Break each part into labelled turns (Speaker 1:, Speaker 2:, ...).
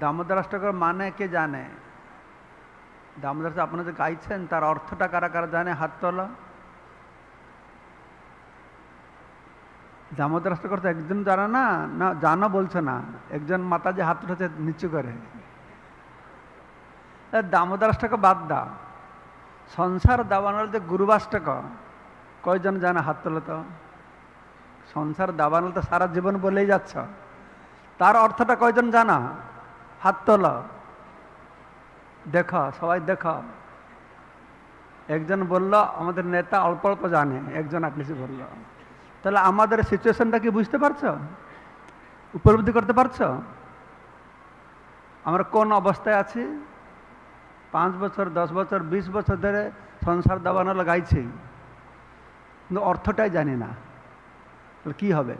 Speaker 1: দামোদর অষ্টকর মানে কে জানে? দামোদর আপনারা যে গাইছেন, তার অর্থটা কারা কারা জানে? হাত তোলা। দামোদর অষ্টকর তো একজন জানা না না, জানো বলছে না। একজন মাতা যে হাত উঠেছে নিচু করে। এ, দামোদর অষ্টক বাদ দা সংসার দাবানল যে গুরুবাষ্টক কয়জন জানে হাত তোলো তো? সংসার দাবানল তো সারা জীবন বলেই যাচ্ছ। তার অর্থটা কয়জন জানা? হাত তোলা, দেখো, সবাই দেখো। একজন বলল, আমাদের নেতা অল্প অল্প জানে। একজন আটলিসি বলল, তাহলে আমাদের সিচুয়েশনটা কি বুঝতে পারছ? উপলব্ধি করতে পারছ? আমরা কোন অবস্থায় আছি? পাঁচ বছর, দশ বছর, বিশ বছর ধরে সংসার দাবানো লাগাইছি। কিন্তু অর্থটাই জানি না। তাহলে কী হবে?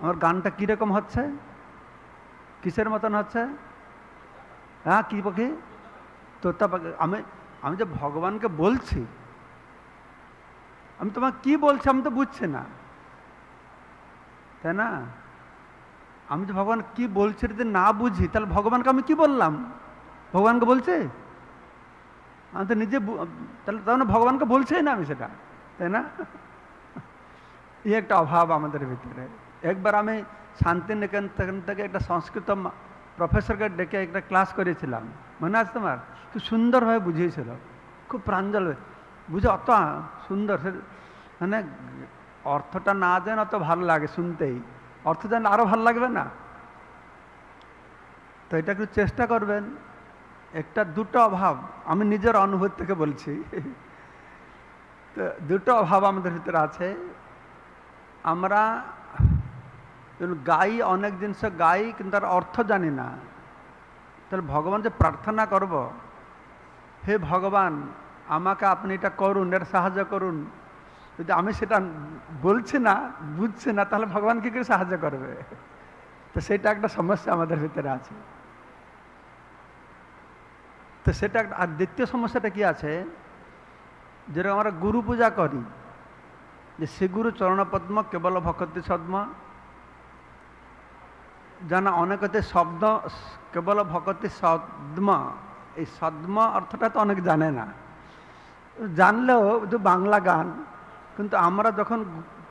Speaker 1: আমার গানটা কীরকম হচ্ছে? কিসের মতন হচ্ছে? হ্যাঁ কী পাখি? তোতা পাখি, আমি আমি যে ভগবানকে বলছি, আমি তোমাকে কি বলছি আমি তো বুঝছি না। তাই না? আমি তো ভগবান কি বলছি যদি না বুঝি, তাহলে ভগবানকে আমি কি বললাম? ভগবানকে বলছে? আমি তো নিজে তাহলে তার মানে ভগবানকে বলছেই না আমি সেটা, তাই না? এই একটা অভাব আমাদের ভিতরে। একবার আমি শান্তিনিকেতন থেকে একটা সংস্কৃত প্রফেসরকে ডেকে একটা ক্লাস করেছিলাম। মনে আছে তোমার? খুব সুন্দরভাবে বুঝিয়েছিল। খুব প্রাঞ্জল বুঝে, অত সুন্দর। মানে অর্থটা না জানে অত ভালো লাগে শুনতেই। অর্থ জানলে আরও ভালো লাগবে না? তো এটা একটু চেষ্টা করবেন। একটা দুটো অভাব আমি নিজের অনুভূতি থেকে বলছি। তো দুটো অভাব আমাদের ভিতরে আছে। আমরা গাই, অনেক জিনিস গাই, কিন্তু তার অর্থ জানি না। তাহলে ভগবান যে প্রার্থনা করব, হে ভগবান, আমাকে আপনি এটা করুন, এর সাহায্য করুন। যদি আমি সেটা বলছি না, বুঝছি না, তাহলে ভগবান কী করে সাহায্য করবে? তো সেটা একটা সমস্যা আমাদের ভিতরে আছে। তো সেটা একটা, আর দ্বিতীয় সমস্যাটা কি আছে? যেরকম আমরা গুরু পূজা করি, যে শ্রী গুরু চরণপদ্ম কেবল ভক্তি সদ্ম জানা অনেকতে শব্দ, কেবল ভক্তি সদ্ম। এই সদ্ম অর্থটা তো অনেক জানে না। জানলেও যে বাংলা গান, কিন্তু আমরা যখন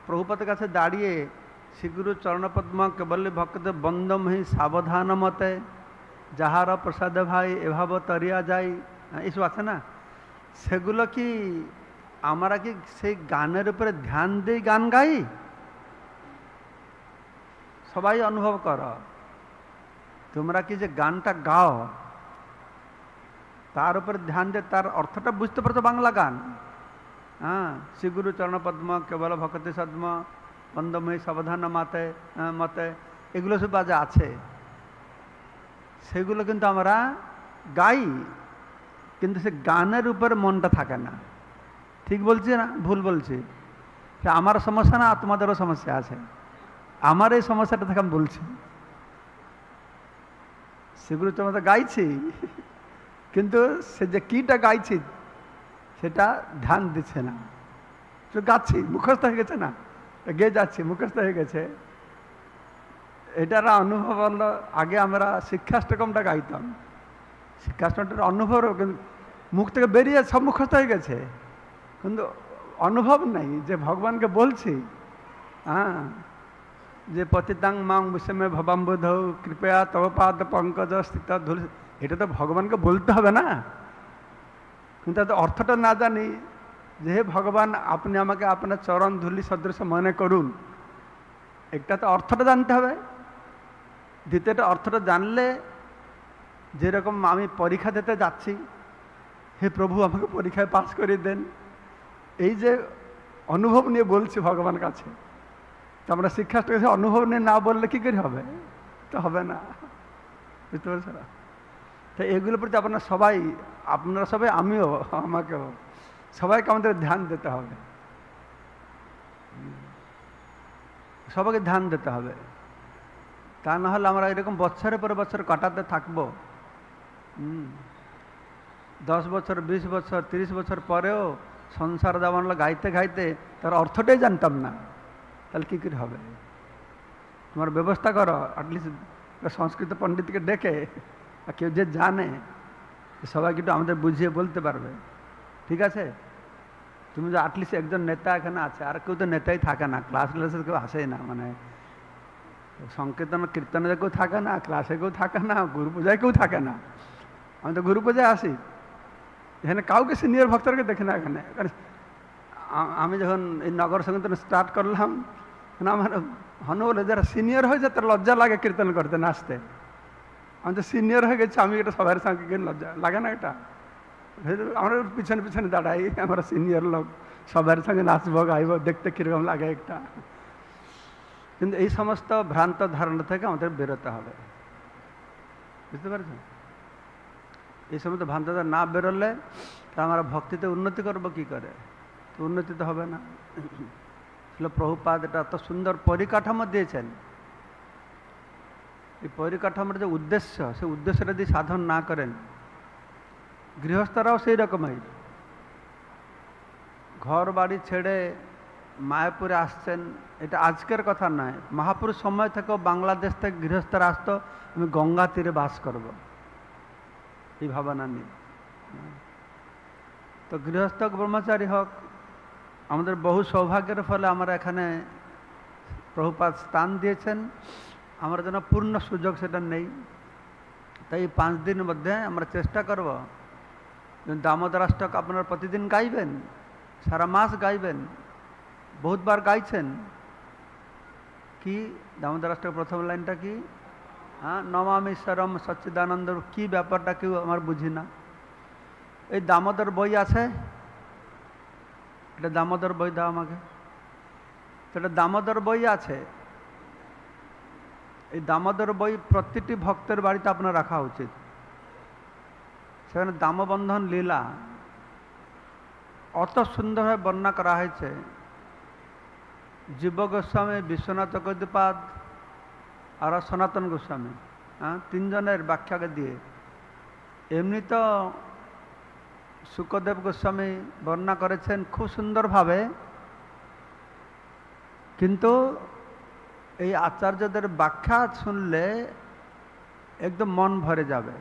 Speaker 1: প্রভুপতের কাছে দাঁড়িয়ে শ্রীগুরু চরণপদ্ম, কেবল ভক্ত বন্দমহি সাবধান মতে, যাহার প্রসাদ ভাই এভাব তরিয়া যাই এইসব আছে না? সেগুলো কি আমরা কি সেই গানের উপরে ধ্যান দিয়ে গান গাই? সবাই অনুভব করো। তোমরা কি যে গানটা গাও তার উপরে ধ্যান দিয়ে তার অর্থটা বুঝতে পারছ বাংলা গান? হ্যাঁ শ্রীগুরু চরণ পদ্ম কেবল ভক্তি সদ্ম বন্দময়ী সাবধান মাতে আহ, মতে এগুলো সব বাজে আছে। সেগুলো কিন্তু আমরা গাই কিন্তু সে গানের উপরে মনটা থাকে না। ঠিক বলছি না? ভুল বলছি? আমার সমস্যা না তোমাদেরও সমস্যা আছে। আমার এই সমস্যাটা থেকে আমি বলছি। সেগুলো তো গাইছি। কিন্তু সে যে কীটা গাইছি, সেটা ধ্যান দিচ্ছে না। তো গাচ্ছি, মুখস্থ হয়ে গেছে না? গেয়ে যাচ্ছি, মুখস্থ হয়ে গেছে। এটার অনুভব হলো, আগে আমরা শিক্ষাষ্টকমটা গাইতাম। শিক্ষাষ্টকটার অনুভব মুখ থেকে বেরিয়ে সব মুখস্থ হয়ে গেছে। কিন্তু অনুভব নাই যে ভগবানকে বলছি। হ্যাঁ। যে পতিতাং মাং বিষমে ভবাম্বুধ কৃপয়া তব পাদ পঙ্কজ স্থিত ধুল। এটা তো ভগবানকে বলতে হবে না। কিন্তু তাতে অর্থটা না জানি যে হে ভগবান, আপনি আমাকে আপনার চরণ ধুলি সদৃশ মনে করুন। একটা তো অর্থটা জানতে হবে। দ্বিতীয়টা অর্থটা জানলে যেরকম আমি পরীক্ষা দিতে যাচ্ছি, হে প্রভু আমাকে পরীক্ষায় পাস করে দেন। এই যে অনুভব নিয়ে বলছি ভগবান কাছে। আমরা কাছে অনুভব নিয়ে না বললে কী করে হবে? তো হবে না। বুঝতে পারছ? না তো এগুলোর প্রতি আপনারা সবাই আপনারা সবাই, আমিও, আমাকেও, সবাইকে আমাদের ধ্যান দিতে হবে। সবাইকে ধ্যান দিতে হবে। তা না হলে আমরা এরকম বছরের পর বছর কাটাতে থাকব। দশ বছর, বিশ বছর, তিরিশ বছর পরেও সংসার দাবানলা গাইতে গাইতে তার অর্থটাই জানতাম না। তাহলে কী করে হবে? তোমার ব্যবস্থা করো অ্যাটলিস্ট সংস্কৃত পণ্ডিতকে ডেকে, আর কেউ যে জানে সবাইকে একটু আমাদের বুঝিয়ে বলতে পারবে। ঠিক আছে? তুমি যে আটলিস্ট একজন নেতা এখানে আছে, আর কেউ তো নেতাই থাকে না ক্লাস ক্লাসে কেউ আসেই না মানে সংকীর্তন, কীর্তনে কেউ থাকে না ক্লাসে কেউ থাকে না, গুরু পূজায় কেউ থাকে না। আমি তো গুরু পূজায় আসি। এখানে কাউকে সিনিয়র ভক্তরকে দেখি না এখানে। আমি যখন এই নগর সংকীর্তন স্টার্ট করলাম আমার হনু বলে যারা সিনিয়র হয়ে যায় লজ্জা লাগে কীর্তন করতে, নাচতে। আমি তো সিনিয়র হয়ে গেছি, আমি এটা সবার সঙ্গে লজ্জা লাগে না এটা। আমরা পিছনে পিছনে দাঁড়াই, আমরা সিনিয়র লোক সবার সঙ্গে নাচবো, গাইব, দেখতে কীরকম লাগে একটা। কিন্তু এই সমস্ত ভ্রান্ত ধারণা থেকে আমাদের বেরোতে হবে। বুঝতে পারছেন? এই সমস্ত ভ্রান্ত না বেরোলে তা আমরা ভক্তিতে উন্নতি করব কি করে? উন্নতি তো হবে না। ছিল প্রভুপাদ এটা এত সুন্দর পরিকাঠামো দিয়েছেন। এই পরিকাঠামোর যে উদ্দেশ্য, সেই উদ্দেশ্যটা যদি সাধন না করেন, গৃহস্থরাও সেই রকমই। ঘর বাড়ি ছেড়ে মায়াপুরে আসছেন, এটা আজকের কথা নয়। মহাপুরুষ সময় থেকেও বাংলাদেশ থেকে গৃহস্থরা আসত, আমি গঙ্গা তীরে বাস করব। এই ভাবনা নিয়ে। তো গৃহস্থ ব্রহ্মচারী হোক আমাদের বহু সৌভাগ্যের ফলে আমরা এখানে প্রভুপাত স্থান দিয়েছেন। আমরা যেন পূর্ণ সুযোগ সেটা নেই। তাই পাঁচ দিন মধ্যে আমরা চেষ্টা করব। দামোদর অষ্টক আপনারা প্রতিদিন গাইবেন, সারা মাস গাইবেন, বহুতবার গাইছেন। কি? দামোদর অষ্টক প্রথম লাইনটা কি? হ্যাঁ নমামি সরম সচ্চিদানন্দ, কি ব্যাপারটা কেউ আমার বুঝি না। এই দামোদর বই আছে? এটা দামোদর বই দাও আমাকে। তো এটা দামোদর বই আছে। এই দামোদর বই প্রতিটি ভক্তের বাড়িতে আপনার রাখা উচিত। সেখানে দামবন্ধন লীলা অত সুন্দরভাবে বর্ণনা করা হয়েছে। জীব গোস্বামী, বিশ্বনাথ গদিপাদ আর সনাতন গোস্বামী হ্যাঁ? তিনজনের ব্যাখ্যাকে দিয়ে। এমনি তো সুখদেব গোস্বামী বর্ণনা করেছেন খুব সুন্দরভাবে। কিন্তু এই আচার্যদের ব্যাখ্যা শুনলে একদম মন ভরে যাবে।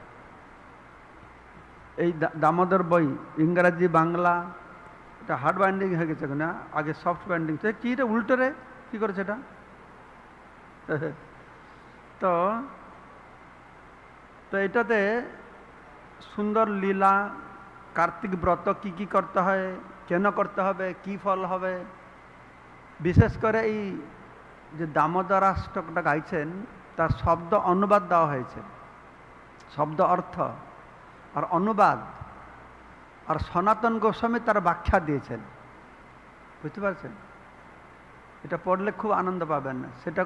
Speaker 1: এই দামোদর বই, ইংরাজি, বাংলা, এটা হার্ড বাইন্ডিং হয়ে গেছে না আগে সফট বাইন্ডিং তো কি এটা উল্টো রে? কী করেছে এটা? তো তো এটাতে সুন্দর লীলা কার্তিক ব্রত কি কি করতে হয়, কেন করতে হবে, কি ফল হবে? বিশেষ করে এই যে দামোদরাষ্টকটা গাইছেন, তার শব্দ অনুবাদ দেওয়া হয়েছে। শব্দ অর্থ আর অনুবাদ আর সনাতন গোস্বামী তার ব্যাখ্যা দিয়েছেন। বুঝতে পারছেন? এটা পড়লে খুব আনন্দ পাবেন। সেটা